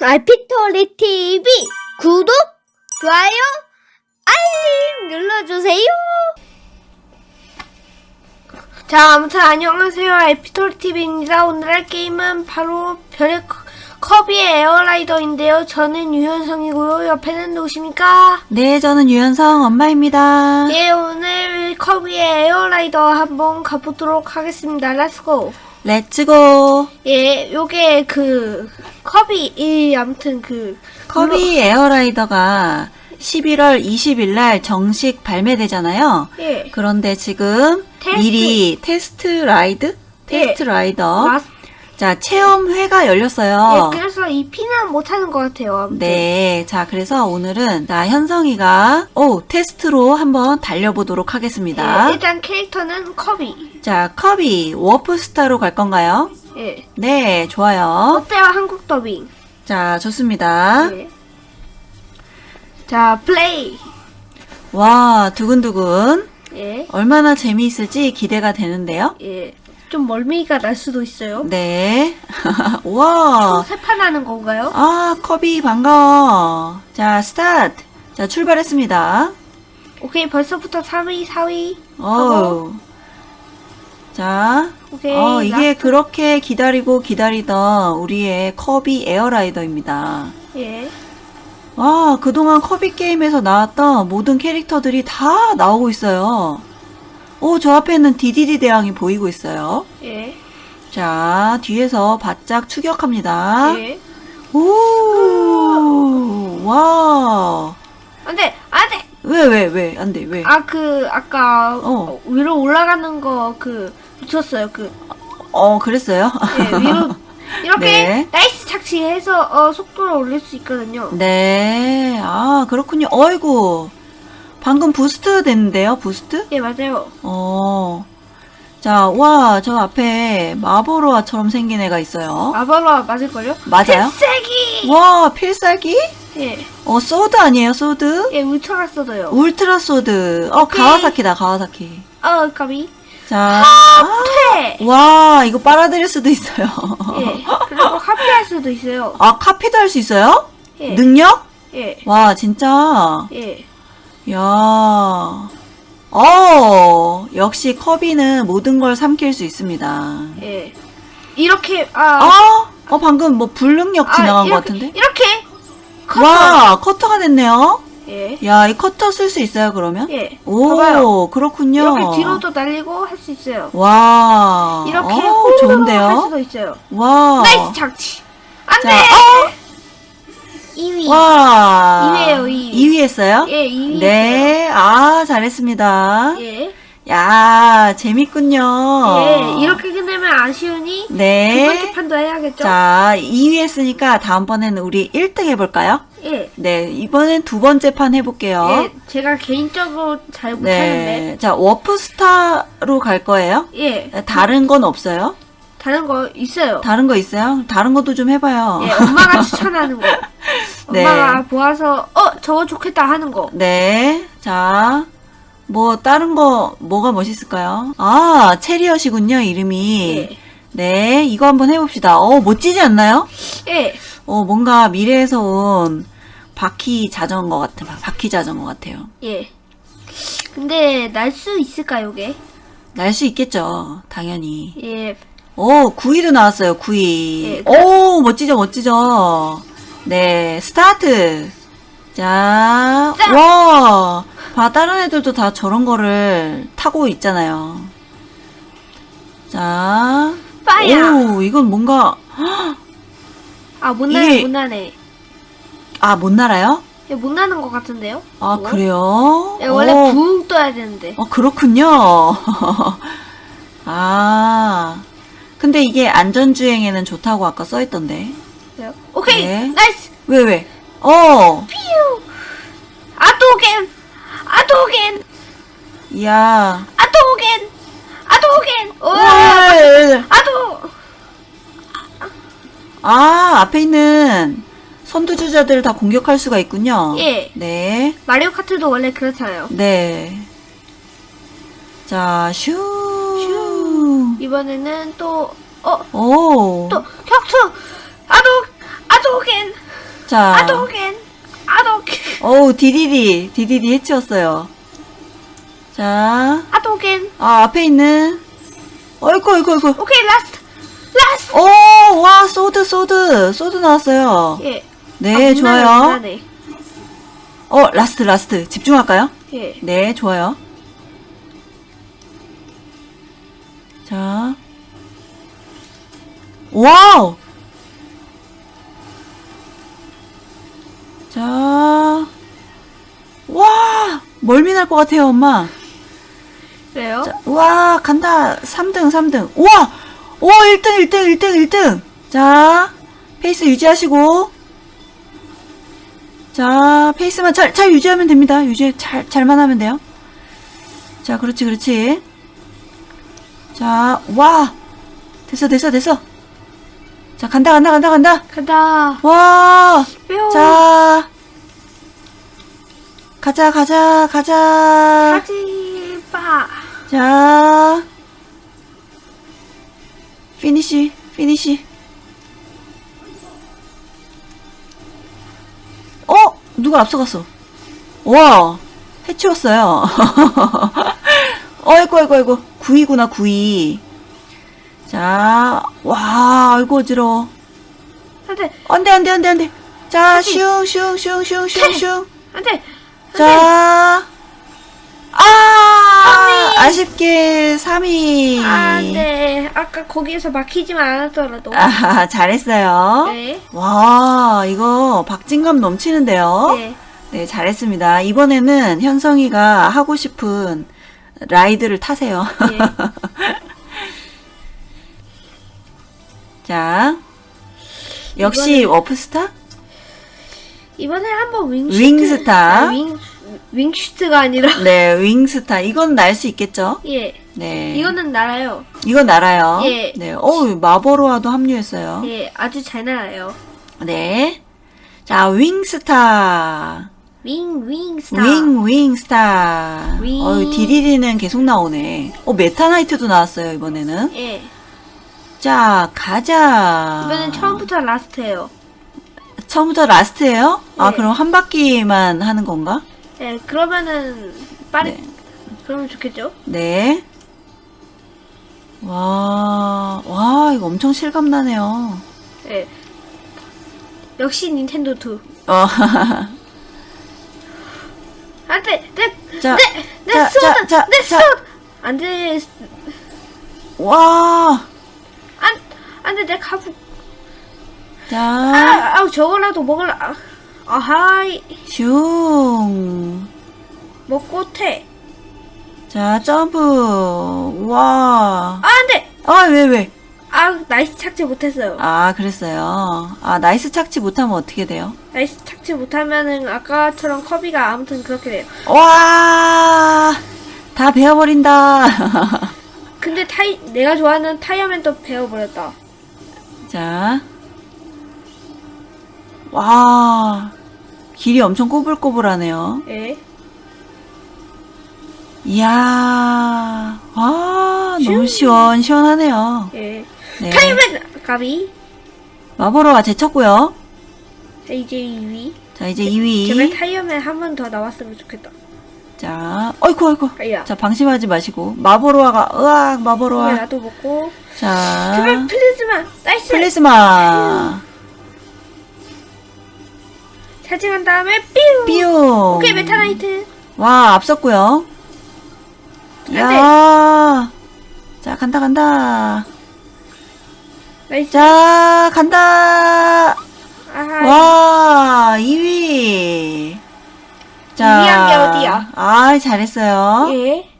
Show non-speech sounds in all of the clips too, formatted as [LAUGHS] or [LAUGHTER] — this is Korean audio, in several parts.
알피토리 TV 구독, 좋아요, 알림 눌러주세요. 자, 아무튼 안녕하세요. 알피토리 TV입니다. 오늘 할 게임은 바로 별의 컵- 컵이 에어라이더인데요. 저는 유현성이고요. 옆에는 누구십니까? 네, 저는 유현성 엄마입니다. 예, 오늘 컵이 에어라이더 한번 가보도록 하겠습니다. 렛츠고. 렛츠고! 예, 요게 그 컵이 이 아무튼 그 커비 에어라이더가 11월 20일 날 정식 발매되잖아요. 예. 그런데 지금 테스트. 미리 테스트 라이드? 테스트 라이더. 마스, 자, 체험회가 예, 열렸어요. 그래서 이 피는 못하는 것 같아요. 아무튼. 네, 자, 그래서 오늘은 나 현성이가 오, 테스트로 한번 달려보도록 하겠습니다. 예, 일단 캐릭터는 컵이. 자, 커비 워프스타로 갈 건가요? 예. 네, 좋아요. 어때요, 한국 더빙? 자, 좋습니다. 예. 자, 플레이. 와, 두근두근. 예. 얼마나 재미있을지 기대가 되는데요. 예. 좀 멀미가 날 수도 있어요. 네. 와. 세판 하는 건가요? 아, 커비 반가워. 자, 스타트. 자, 출발했습니다. 오케이, 벌써부터 3위, 4위. 어. 자, 오케이. 어, 이게 네, 라스트. 그렇게 기다리고 기다리던 우리의 커비 에어라이더입니다. 예. 와, 그동안 커비 게임에서 나왔던 모든 캐릭터들이 다 나오고 있어요. 오, 저 앞에는 디디디 대왕이 보이고 있어요. 예. 자, 뒤에서 바짝 추격합니다. 예. 오, 와. 안 돼! 안 돼! 왜, 왜, 왜? 안 돼, 왜? 아, 그, 아까, 어. 위로 올라가는 거, 그, 붙였어요. 그, 어, 그랬어요? 예, 위로, [LAUGHS] 이렇게, 네. 나이스 착지해서, 어, 속도를 올릴 수 있거든요. 네, 아, 그렇군요. 어이구. 방금 부스트 됐는데요, 부스트? 예, 맞아요. 어. 자, 와, 저 앞에 마보로아처럼 생긴 애가 있어요. 아바로아 맞을걸요? 맞아요? 필살기! 와, 필살기? 예, 어, 소드 아니에요, 소드? 예, 울트라 써도요. 울트라 소드. 어, 오케이. 가와사키다, 가와사키. 어, 까비. 자, 네! 와, 이거 빨아들일 수도 있어요. 예, 그리고 카피할 수도 있어요. 아, 카피도 할 수 있어요? 예, 능력? 예, 와, 진짜. 예. 야. 어, 역시 커비는 모든 걸 삼킬 수 있습니다. 예. 이렇게, 아. 어? 어, 방금 뭐 불능력 아, 지나간 이렇게, 것 같은데? 이렇게! 커터. 와, 커터가 됐네요. 예, 야, 이 커터 쓸 수 있어요, 그러면? 예. 오, 봐봐요. 그렇군요. 이렇게 뒤로도 날리고 할 수 있어요. 와. 이렇게 어, 홀로 할 좋은데요? 수도 있어요. 와. 나이스 착지. 안 자, 돼! 어? 2위. 와. 2위예요, 2위. 2위 했어요? 예, 2위. 네. 아, 잘했습니다. 예. 야, 재밌군요. 예, 이렇게 끝내면 아쉬우니 두 번째 네. 판도 해야겠죠? 자, 2위 했으니까 다음번에는 우리 1등 해볼까요? 예. 네, 이번엔 두 번째 판 해볼게요. 예, 제가 개인적으로 잘 못하는데. 네. 자, 워프스타로 갈 거예요? 예. 다른 건 없어요? 다른 거 있어요. 다른 거 있어요? 다른 것도 좀 해봐요. 예, 엄마가 추천하는 거. [LAUGHS] 네. 엄마가 보아서, 어, 저거 좋겠다 하는 거. 네. 자, 뭐, 다른 거, 뭐가 멋있을까요? 아, 체리엇이군요, 이름이. 예. 네, 이거 한번 해봅시다. 어, 멋지지 않나요? 예. 어, 뭔가 미래에서 온 바퀴 자전거 같은, 바퀴 자전거 같아요. 예. 근데 날 수 있을까요, 이게? 날 수 있겠죠, 당연히. 예. 오, 9위도 나왔어요, 9위. 예, 오, 멋지죠, 멋지죠. 네, 스타트. 자, 자. 와, 봐, 다른 애들도 다 저런 거를 타고 있잖아요. 자, 파이어! 오, 이건 뭔가, 아, 못 나네, 이게- 못 나네. 아, 못 날아요? 예, 못 나는 것 같은데요? 아, 이거? 그래요? 예, 원래 어, 붕 떠야 되는데. 어, 그렇군요. [LAUGHS] 아, 근데 이게 안전주행에는 좋다고 아까 써있던데. 그래요? 오케이! 네. 나이스! 왜, 왜? 어, 퓨! 아도겐! 아도겐! 이야. 아도겐! 아도겐! 아도! 아, 앞에 있는 선두주자들 다 공격할 수가 있군요. 예. 네. 마리오 카트도 원래 그렇잖아요. 네. 자, 슈. 슈. 이번에는 또, 어, 오. 또, 격투! 아도, 아도겐! 자. 아도겐 아도겐 어우, 디디디. 디디디 해치웠어요. 자. 아도겐 아, 앞에 있는. 어이구, 어이구, 어이구. 오케이 라스트 라스트 오, 와, 소드, 소드. 소드 나왔어요. 예 네, 아, 좋아요. 문화네, 문화네. 어, 라스트, 라스트. 집중할까요? 예 네, 좋아요. 자. 와우! 자. 와! 멀미 날 것 같아요, 엄마. 그래요 자, 와, 간다. 3등, 3등. 우와! 오, 1등, 1등, 1등, 1등. 자, 페이스 유지하시고. 자, 페이스만 잘, 잘 유지하면 됩니다. 유지, 잘, 잘만 하면 돼요. 자, 그렇지, 그렇지. 자, 와! 됐어, 됐어, 됐어. 자, 간다, 간다, 간다, 간다. 간다 와! 뿅 자, 가자, 가자, 가자. 사지바 자, 피니시, 피니시. 어? 누가 앞서갔어? 와, 해치웠어요. [LAUGHS] 어이구, 어이구, 어이구. 9위구나, 9위. 자, 와, 아이고, 어지러워. 안돼 안 돼, 안 돼, 안 돼, 안 돼. 자. 슝, 슝, 슝, 슝, 슝, 슝. 안돼 자, 아, 아쉽게 3위. 안돼 아까 거기에서 막히지만 않았더라도 아, [LAUGHS] 잘했어요. 네 와, 이거 박진감 넘치는데요. 네. 네, 잘했습니다. 이번에는 현성이가 하고 싶은 라이드를 타세요. 네. [LAUGHS] 자, 역시 워프스타? 이번에 한번 윙슈트 윙스타. 아, 윙 윙슈트가 아니라 [LAUGHS] 네, 윙스타. 이건 날 수 있겠죠? 예 네. 이거는 날아요 이건 날아요. 예. 네. 어우, 마버로아도 합류했어요. 예 아주 잘 날아요 네. 자, 윙스타. 윙 윙 스타 윙, 윙 스타. 윙. 어유 디디디는 계속 나오네. 어, 메타나이트도 나왔어요, 이번에는. 예 자, 가자. 이번엔 처음부터 라스트예요 처음부터 라스트예요? 아, 네. 그럼 한 바퀴만 하는 건가? 예 그러면은 빠르 네. 그러면 좋겠죠 네. 와, 와, 이거 엄청 실감나네요. 예 역시 닌텐도 2 어, [LAUGHS] 안 돼 내 자, 내, 내 자, 소드 자, 자, 내 자. 소드 안돼 와, 안 안 돼 내 가부 자, 아 아우 저거라도 먹을라 아, 아하이 슝. 먹고 퇴 자, 점프. 와. 아, 안 돼 아, 왜, 왜? 아 나이스 착지 못했어요 아, 그랬어요. 아, 나이스 착지 못하면 어떻게 돼요? 나이스 착지 못하면은 아까처럼 커비가 아무튼 그렇게 돼요 와, 다 베어버린다. [LAUGHS] 근데 타이 내가 좋아하는 타이어맨 또 베어버렸다 자, 와, 길이 엄청 꼬불꼬불하네요. 예 이야, 와, 너무 슝. 시원시원하네요. 예. 네. 타이어맨 가비 마보로가 제쳤고요. 자 이제 2위 자, 이제 제발 2위. 타이어맨 한 번 더 나왔으면 좋겠다 자, 어이쿠, 어이쿠. 아야 자, 방심하지 마시고. 마보로아가, 으악, 마보로아. 나도 먹고 자, 제발 플리즈만 나이스 플리스마. 차징한 다음에 삐우. 오케이 메타나이트 와, 앞섰고요. 안 야. 자, 간다, 간다. 나이스 자, 간다. 아하 와, 2위. 자. 2위 한 게 어디야? 아, 잘했어요. 예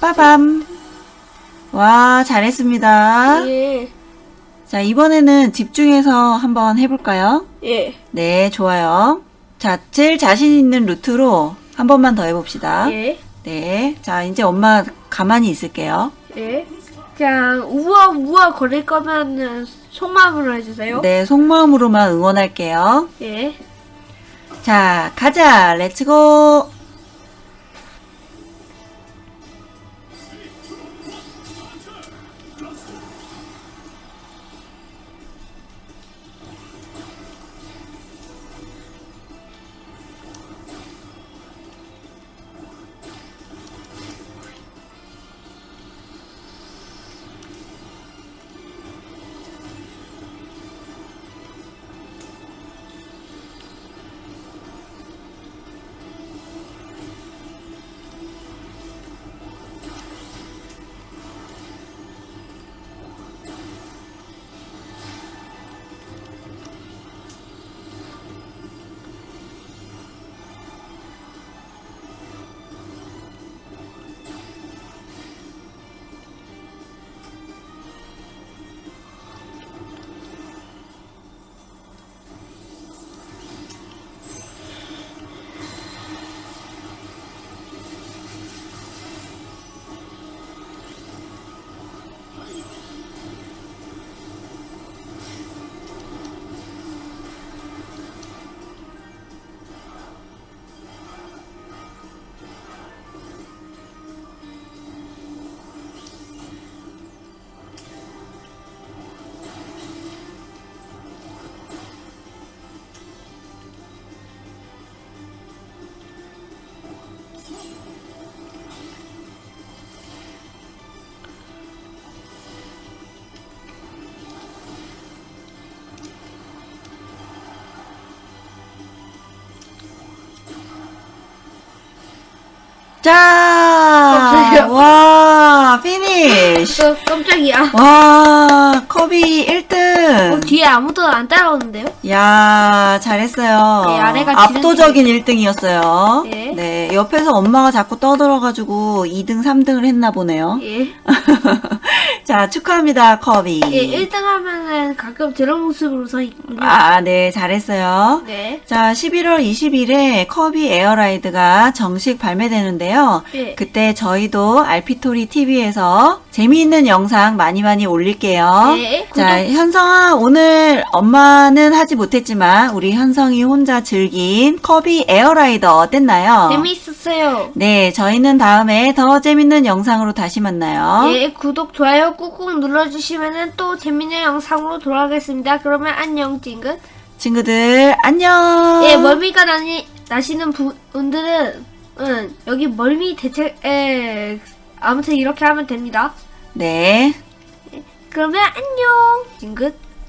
빠밤. 와, 잘했습니다. 예. 자, 이번에는 집중해서 한번 해볼까요? 예. 네, 좋아요. 자, 제일 자신 있는 루트로 한 번만 더 해봅시다. 예. 네. 자, 이제 엄마 가만히 있을게요. 예. 그냥 우와 우와 거릴 거면은 속마음으로 해주세요. 네, 속마음으로만 응원할게요. 예. 자, 가자. 렛츠고. 자, 깜짝이야. 와, 피니쉬. 어, 깜짝이야. 와, 커비 1등. 어, 뒤에 아무도 안 따라오는데요? 야, 잘했어요. 네, 아래가 압도적인 1등이었어요. 예. 네, 옆에서 엄마가 자꾸 떠들어가지고 2등, 3등을 했나 보네요. 예. [LAUGHS] 자, 축하합니다, 커비. 예, 1등 하면은 가끔 저런 모습으로 서 있군요. 아, 네, 잘했어요. 네. 자, 11월 20일에 커비 에어라이드가 정식 발매되는데요. 예. 그때 저희도 알피토리 TV에서 재미있는 영상 많이 많이 올릴게요. 네, 자, 현성아, 오늘 엄마는 하지 못했지만 우리 현성이 혼자 즐긴 커비 에어라이더 어땠나요? 재미있었어요. 네, 저희는 다음에 더 재밌는 영상으로 다시 만나요. 예, 구독, 좋아요 꾹꾹 눌러주시면은 또 재밌는 영상으로 돌아가겠습니다. 그러면 안녕, 찡긋. 친구들, 안녕! 예, 멀미가 나니, 나시는 부- 분들은, 응, 여기 멀미 대책, 에, 아무튼 이렇게 하면 됩니다. 네. 그러면 안녕, 찡긋.